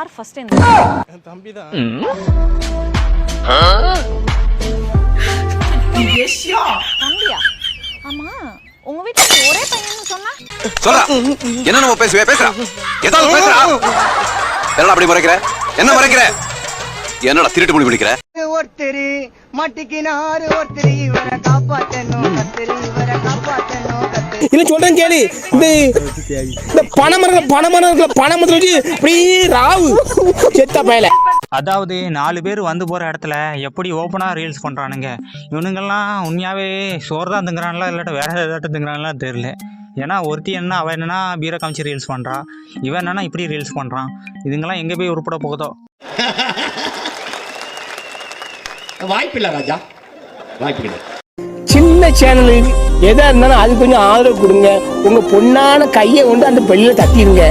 யார் ஃபர்ஸ்ட் இந்த என் தம்பி தான் தம்பியா? ஆமா. உங்க வீட்டுல ஒரே பையன் சொன்னா? சொல்றா. என்ன நம்ம பேசுவே பேசுறா. ஏதாவது பேசுறா. என்னடா அப்படி முறைக்கிற? என்ன முறைக்கிற? என்னடா திருட்டு முடி பிடிக்கிற? ஒருத்தர் மாட்டிக்கினாரு ஒருத்தர் இவரை காப்பாத்தணும். கத்தரி இவரை காப்பாத்தணும். இல்ல சொல்றேன் கேளு. இந்த இந்த பனைமரம் பனைமரம் பனைமரத்துல வச்சு அப்படியே ராவு. செத்த பயல. அதாவது நாலு பேர் வந்து போகிற இடத்துல எப்படி ஓப்பனாக ரீல்ஸ் பண்ணுறானுங்க இவனுங்கெல்லாம் உண்மையாகவே சோறு தான் திங்குறாங்களா இல்லாட்ட வேற ஏதாட்டும் திங்குறாங்களா தெரியல. ஏன்னா ஒருத்தி என்ன அவன் என்னன்னா பீரை காமிச்சு ரீல்ஸ் பண்ணுறா இவன் என்னன்னா இப்படி ரீல்ஸ் பண்ணுறான் இதுங்கெல்லாம் எங்கே போய் உருப்பட போகுதோ? வாய்ப்பில்லை ராஜா. வாய்ப்பில்லை. சேனல் சேனலுக்கு எதா இருந்தாலும் அது கொஞ்சம் ஆதரவு கொடுங்க. உங்க பொண்ணான கையை கொண்டு அந்த பெல்ல தட்டிடுங்க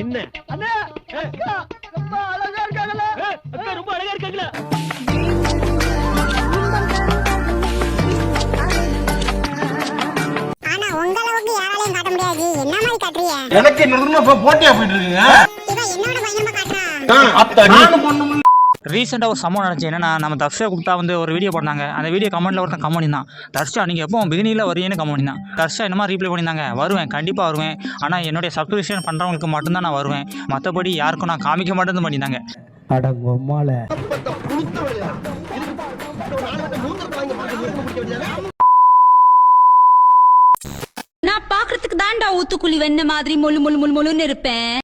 என்ன? அண்ணா ரொம்ப அழகா இருக்காங்களா ரொம்ப அழகா இருக்காங்களா எனக்கு இப்ப போட்டியா போயிட்டு இருக்குங்க நானும் பொண்ணு ரீசெண்டாக ஒரு சம்பவம் நடந்துச்சு. என்னன்னா நம்ம தர்ஷா குப்தா வந்து ஒரு வீடியோ பண்ணாங்க அந்த வீடியோ கமெண்ட்டில் ஒருத்தன் கமெண்ட் பண்ணியிருந்தான். தர்ஷா நீங்கள் எப்போ பிகினியில் வருவீன்னு கமெண்ட் பண்ணியிருந்தான். தர்ஷா என்ன மாதிரி ரீப்ளை பண்ணியிருந்தாங்க? வருவேன் கண்டிப்பாக வருவேன். ஆனால் என்னுடைய சப்ஸ்கிரிப்ஷன் பண்ணுறவங்களுக்கு மட்டும்தான் நான் வருவேன். மற்றபடி யாருக்கும் நான் காமிக்க மாட்டேன்னு பண்ணியிருந்தாங்க. நான் ஊத்துக்குழி வெண்ண மாதிரி மொழு மொழு மொழு மொழுன்னு இருப்பேன்.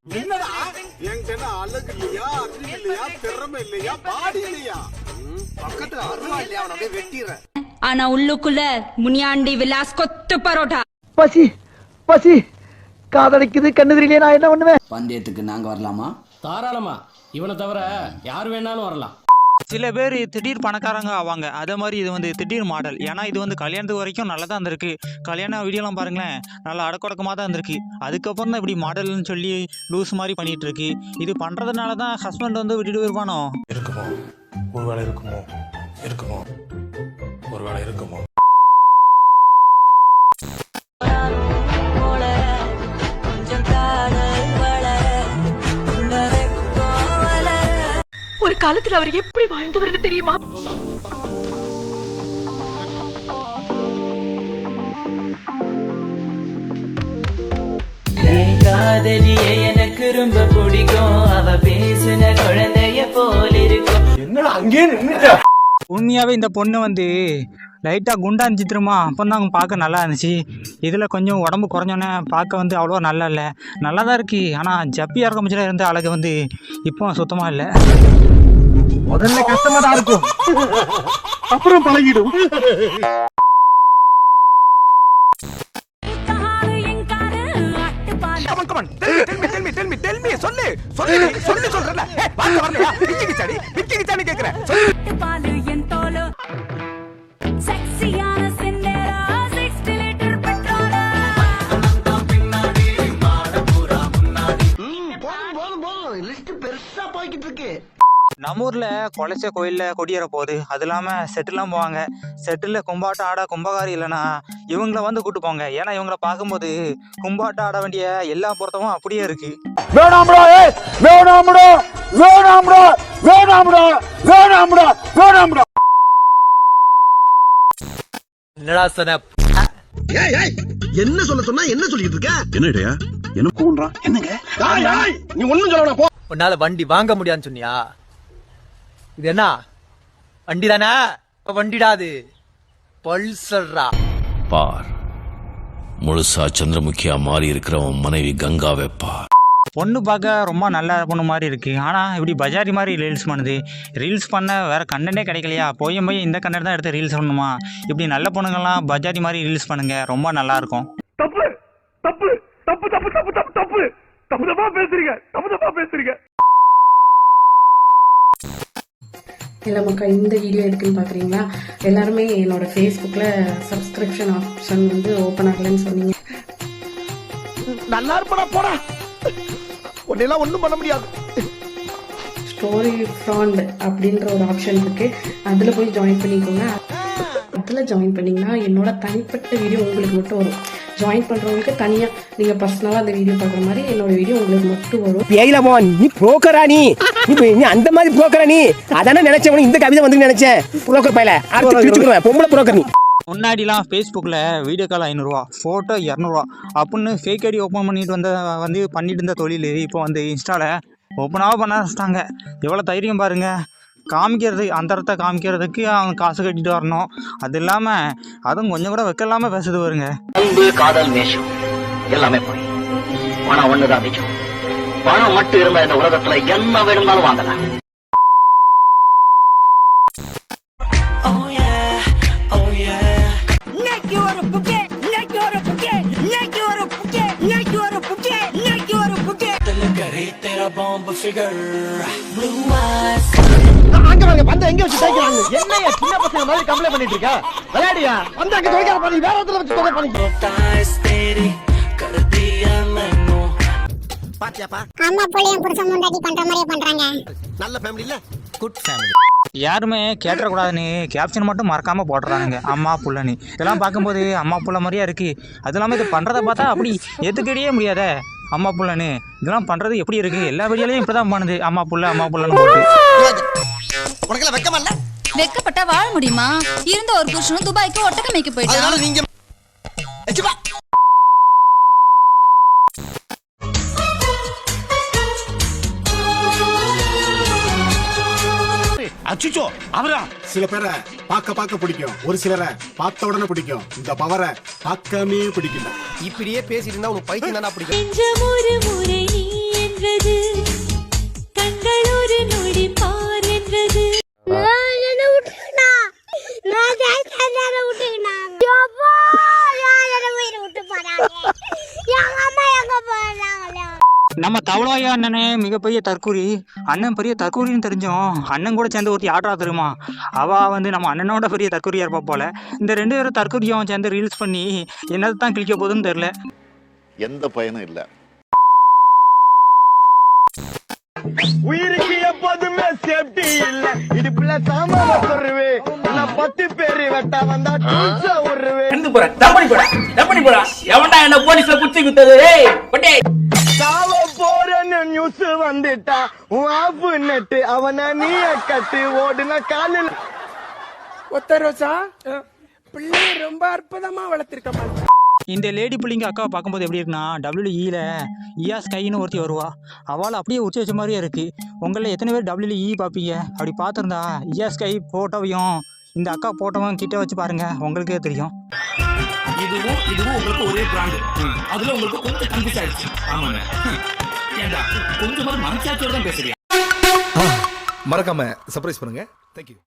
ஆனா உள்ளுக்குள்ள முனியாண்டி விலாஸ் கொத்து பரோட்டா. பசி பசி. காதலிக்குது கண்ணு தெரியலையே நான் என்ன பண்ணுவேன்? பந்தயத்துக்கு நாங்க வரலாமா? தாராளமா. இவனை தவிர யார் வேணாலும் வரலாம். சில பேர் திடீர் பணக்காரங்க ஆவாங்க. அதே மாதிரி இது வந்து திடீர் மாடல். ஏன்னா இது வந்து கல்யாணத்துக்கு வரைக்கும் நல்லா தான் இருந்திருக்கு. கல்யாண வீடியோலாம் பாருங்களேன். நல்லா அடக்கொடக்கமாக தான் இருந்திருக்கு. அதுக்கப்புறம் தான் இப்படி மாடல்னு சொல்லி லூஸ் மாதிரி பண்ணிட்டு இருக்கு. இது பண்ணுறதுனால தான் ஹஸ்பண்ட் வந்து விட்டுட்டு போயிருப்பானோ? இருக்குமோ? ஒருவேளை இருக்குமோ? இருக்குமோ? ஒருவேளை இருக்குமோ? காலத்துல அவர் எப்படி வாழ்ந்தவர்னு தெரியுமா? காதலியே எனக்கு ரொம்ப பிடிக்கும். அவ பேசுன குழந்தைய போல இருக்கும். என்னடா அங்கேயே நின்னுட்ட. உண்மையாகவே இந்த பொண்ணு வந்து லைட்டாக குண்டா இருந்துச்சு திரும்ப அப்போ தான் பார்க்க நல்லா இருந்துச்சு. இதில் கொஞ்சம் உடம்பு குறைஞ்சோன்னே பார்க்க வந்து அவ்வளோ நல்லா இல்லை. நல்லா தான் இருக்குது ஆனால் ஜப்பியாக இருக்க முச்சில் இருந்த அழகு வந்து இப்போ சுத்தமாக இல்லை. முதல்ல கஷ்டமா தான் இருக்கும். அப்புறம் பழகிடும். சொல்லு. சொல்லு சொல்லு சொல்றல வாங்க வரலையா? பிஞ்சிக்கு கேக்குறேன். சொல்லு. பாலு நம்ம ஊரில் குலைச்ச கோயிலில் கொடியேற போகுது. அது இல்லாமல் செட்டுலாம் போவாங்க. செட்டில் கும்பாட்டம் ஆட கும்பகாரி இல்லைன்னா இவங்கள வந்து கூட்டு போங்க. ஏன்னா இவங்கள பார்க்கும்போது கும்பாட்டம் ஆட வேண்டிய எல்லா பொருத்தமும் அப்படியே இருக்குது வேணாம்டா ஏய் வேணாம்டா வேணாம்டா வேணாம்டா வேணாம்டா வேணாம்டா என்னடா என்ன சொல்ல சொன்னா என்ன சொல்லிட்டு இருக்க? என்னடையா என்ன கூன்றான் என்னங்க நீ ஒண்ணும் சொல்ல போ. உன்னால வண்டி வாங்க முடியாதுன்னு சொன்னியா? இது என்ன வண்டி தானே வண்டிடாது பல்சர்ரா பார் முழுசா சந்திரமுகியா மாறி இருக்கிறவன் மனைவி கங்காவை பார் பொண்ணு பார்க்க ரொம்ப நல்ல பொண்ணு மாதிரி இருக்குது ஆனால் இப்படி பஜாரி மாதிரி ரீல்ஸ் பண்ணுது ரீல்ஸ் பண்ண வேறு கண்டனே கிடைக்கலையா போய் போய் இந்த கண்டென்ட் தான் எடுத்து ரீல்ஸ் பண்ணணுமா இப்படி நல்ல பொண்ணுங்கள்லாம் பஜாரி மாதிரி ரீல்ஸ் பண்ணுங்க ரொம்ப நல்லாயிருக்கும் தப்பு தப்பு தப்பு தப்பு தப்பு தப்பு தப்பு தப்பு தப்பா பேசுறீங்க தப்பு தப்பா பேசுறீங்க இல்லை மக்கள் இந்த வீடியோ எதுக்குன்னு பார்க்குறீங்களா எல்லாருமே என்னோட ஃபேஸ்புக்கில் சப்ஸ்கிரிப்ஷன் ஆப்ஷன் வந்து ஓப்பன் ஆகலைன்னு சொன்னீங்க. நல்லா இருப்படா போடா. உன்னெல்லாம் ஒண்ணும் பண்ண முடியாது. ஸ்டோரி ஃப்ராண்ட் அப்படின்ற ஒரு ஆப்ஷன் இருக்குது அதில் போய் ஜாயின் பண்ணிக்கோங்க. அதில் ஜாயின் பண்ணிங்கன்னா என்னோட தனிப்பட்ட வீடியோ உங்களுக்கு மட்டும் வரும். ஜாயின் பண்ணுறவங்களுக்கு தனியாக நீங்கள் பர்சனலாக அந்த வீடியோ பார்க்குற மாதிரி என்னோட வீடியோ உங்களுக்கு மட்டும் வரும். ஏயில போன் நீ புரோக்கரா நீ? நீ அந்த மாதிரி புரோக்கரா நீ? அதானே நினைச்சேன் உனக்கு இந்த கவிதை வந்து நினைச்சேன். புரோக்கர் பையல. அடுத்து பிரிச்சுக்குவேன் பொம்பளை புரோக்கர் நீ. முன்னாடிலாம் ஃபேஸ்புக்கில் வீடியோ கால் ஐநூறுரூவா ஃபோட்டோ இரநூறுவா. அப்படின்னு ஃபேக் ஐடி ஓப்பன் பண்ணிட்டு வந்த வந்து பண்ணிட்டு இருந்த தொழில் இப்போ வந்து இன்ஸ்டாவில் ஓப்பனாக பண்ண ஆரம்பிச்சிட்டாங்க. எவ்வளோ தைரியம் பாருங்க. காமிக்கிறது அந்த இடத்த காமிக்கிறதுக்கு அவங்க காசு கட்டிட்டு வரணும். அது இல்லாமல் அதுவும் கொஞ்சம் கூட வைக்க இல்லாமல் பேசுது வருங்க அன்பு காதல் நேசம் எல்லாமே போய். பணம் ஒண்ணுதான் மிச்சம். பணம் மட்டும் இருந்தா இந்த உலகத்துல என்ன வேணும்னாலும் வாங்கலாம். அங்க வாங்க பந்த எங்க வச்சு தேய்க்கிறாங்க? என்னைய சின்ன பசங்க மாதிரி கம்ப்ளைண்ட் பண்ணிட்டு இருக்க விளையாடியா? பந்த அங்க தொலைக்காத பண்ணி வேற இடத்துல வச்சு தொலை பண்ணி பாத்தியாப்பா? அம்மா புள்ளையும் புருஷன் முண்டாட்டி பண்ற மாதிரியே பண்றாங்க. நல்ல ஃபேமிலி இல்ல? குட் ஃபேமிலி யாருமே கேப்ஷன் மட்டும் மறக்காமல் போடுறானுங்க அம்மா புள்ளன்னு இதெல்லாம் பார்க்கும்போது அம்மா புள்ள மாதிரியா இருக்குது அது இல்லாமல் இது பண்ணுறத பார்த்தா அப்படி ஏற்றுக்கடியே முடியாதே. அம்மா புள்ளன்னு இதெல்லாம் பண்ணுறது எப்படி இருக்குது எல்லா வீடியோலையும் இப்படி தான் பண்ணுது. அம்மா புள்ள அம்மா புள்ளன்னு போட்டு. உனக்கு வெக்கமா இல்ல? வெக்கப்பட்டா வாழ முடியுமா? இருந்த ஒரு புருஷனும் துபாய்க்கு ஒட்டகமைக்கு அதனால நீங்க. அச்சுச்சோ அவரா? சில பேரை பார்க்க பார்க்க பிடிக்கும். ஒரு சிலரை பார்த்த உடனே பிடிக்கும். இந்த பவரை பார்க்கவே பிடிக்கல. இப்படியே பேசிட்டு இருந்தா உனக்கு பைத்தியம் தானா பிடிக்கும்? மிகப்பெரிய தற்கூரி அண்ணன் பெரிய தற்கூரின்னு தெரிஞ்சோம் அண்ணன் கூட சேர்ந்து ஒருத்தி ஆடுறா தெரியுமா? அவ வந்து நம்ம அண்ணனோட பெரிய தற்கூரியா இருப்பா போல. இந்த ரெண்டு பேரும் தற்கூரியும் சேர்ந்து ரீல்ஸ் பண்ணி என்னது தான் கிழிக்க போகுதுன்னு தெரில எந்த பயனும் இல்ல. உயிருக்கு எப்போதுமே சேஃப்டி இல்ல. இடுப்புல சாமான சொல்லுவே நான் பத்து பேரு வெட்டா வந்தா டூல்ஸ விடுவே சாவ போறேன்னு நியூஸ் வந்துட்டா உன் ஆஃப் நெட்டு அவன நீய கட்டு ஓடுன காலில். ஒத்த ரோசா? பிள்ளை ரொம்ப அற்புதமா வளர்த்திருக்கமா இந்த லேடி பிள்ளைங்க அக்காவை பார்க்கும்போது எப்படி இருக்குன்னா டபிள்யூஇல இயா ஸ்கைன்னு ஒருத்தி வருவா. அவள் அப்படியே உச்சி வச்ச மாதிரியே இருக்கு. உங்களில் எத்தனை பேர் டபிள்யூஇ பார்ப்பீங்க? அப்படி பார்த்துருந்தா இயா ஸ்கை போட்டோவையும் இந்த அக்கா போட்டோவும் கிட்ட வச்சு பாருங்க உங்களுக்கே தெரியும். இதுவும் இதுவும் உங்களுக்கு ஒரே பிராண்டு அதுல உங்களுக்கு கொஞ்சம் கன்ஃபியூஸ் ஆயிடுச்சு. ஆமாங்க ஏண்டா? கொஞ்சம் மனசாட்சியோட தான் பேசுறியா? மறக்காம சர்ப்ரைஸ் பண்ணுங்க. தேங்க்யூ